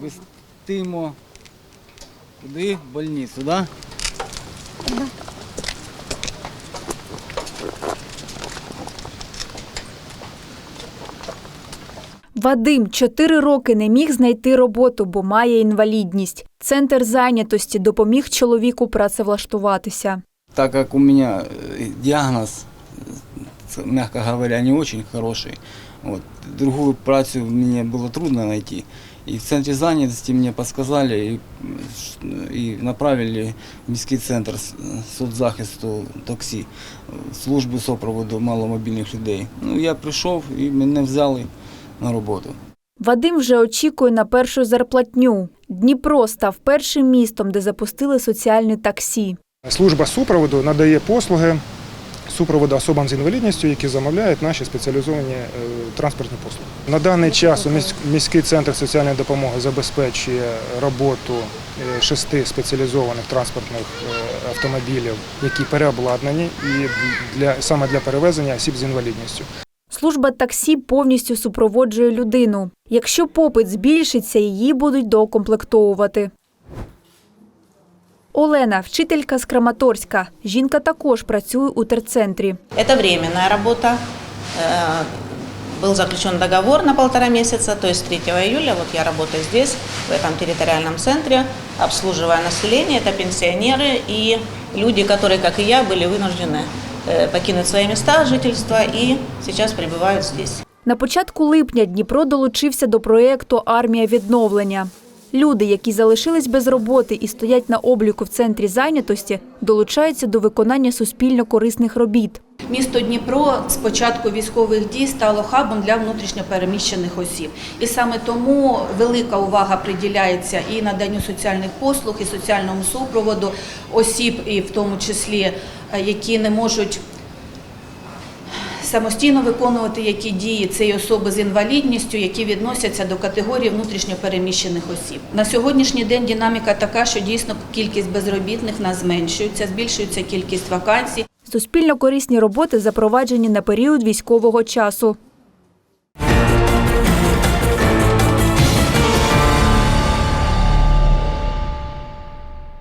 вестимо куди? В больницю, да? Вадим чотири роки не міг знайти роботу, бо має інвалідність. Центр зайнятості допоміг чоловіку працевлаштуватися. Так как у меня э, диагноз, э, мягко говоря, не очень хороший, вот, другую працю мне было трудно найти. И в центре занятости мне подсказали и, и направили в міський центр соцзахисту ТОКСІ, в службу сопроводу маломобільних людей. Ну, я прийшов і мене взяли на роботу. Вадим вже очікує на першу зарплатню. Дніпро став першим містом, де запустили соціальне таксі. Служба супроводу надає послуги супроводу особам з інвалідністю, які замовляють наші спеціалізовані е, транспортні послуги. На даний час у міськ- міський центр соціальної допомоги забезпечує роботу е, шести спеціалізованих транспортних е, автомобілів, які переобладнані і для саме для перевезення осіб з інвалідністю. Служба таксі повністю супроводжує людину. Якщо попит збільшиться, її будуть доукомплектовувати. Олена, вчителька з Краматорська. Жінка також працює у терцентрі. Это временная работа. Э, Был заключен договор на полтора месяца, то есть 3 июля. Вот я работаю здесь, в этом территориальном центре, обслуживая население. Это пенсионеры и люди, которые, как и я, были вынуждены э, покинуть свои места жительства и сейчас пребывают здесь. На початку липня Дніпро долучився до проєкту Армія відновлення. Люди, які залишились без роботи і стоять на обліку в центрі зайнятості, долучаються до виконання суспільно корисних робіт. Місто Дніпро з початку військових дій стало хабом для внутрішньопереміщених осіб. І саме тому велика увага приділяється і наданню соціальних послуг, і соціальному супроводу осіб, і в тому числі, е, які не можуть самостійно виконувати які дії й особи з інвалідністю, які відносяться до категорії внутрішньопереміщених осіб. На сьогоднішній день динаміка така, що дійсно кількість безробітних нас зменшується, збільшується кількість вакансій. Суспільно корисні роботи запроваджені на період військового часу.